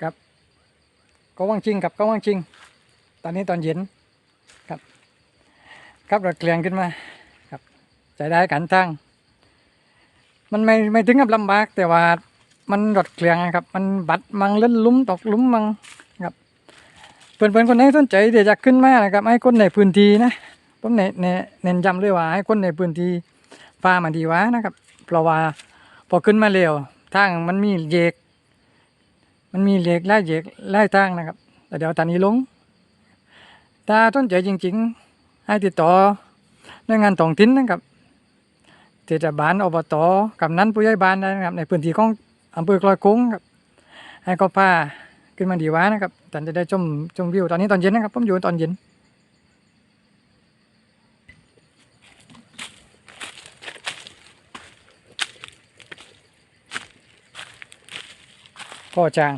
ครับก็ว่างจริงครับก็ว่างจริง ตอนนี้ตอนเย็นครับ ครับรถเกลียงขึ้นมาครับใจได้กันทางมันไม่ไม่ถึงกับลำบากแต่ว่ามันรถเกลียงนะครับ มันบัดมังเล่นลุ้มตกลุ้มมังครับเพื่อนๆคนไหนสนใจเดี๋ยวจะขึ้นมานะครับให้คนในพื้นที่นะผมเน้นเน้นย้ำเลยว่าให้คนในพื้นที่พามาดีวะนะครับ เพราะว่าพอขึ้นมาเร็วทางมันมีเยก มันมีเหล็กไล่เหล็กไล่ตั้งนะครับ แต่เดี๋ยวตอนนี้ลงถ้าต้นใจจริง ๆ ให้ติดต่อหน่วยงานต่องทิ้นนะครับเทศบาลอบตกำนันผู้ใหญ่บ้านนะครับ ในพื้นที่ของอำเภอคลอยคุ้งครับ ให้ก็พาขึ้นมาดีวะนะครับท่านจะได้ชมชมวิวตอนนี้ตอนเย็นนะครับผมอยู่ตอนเย็น ก็จาง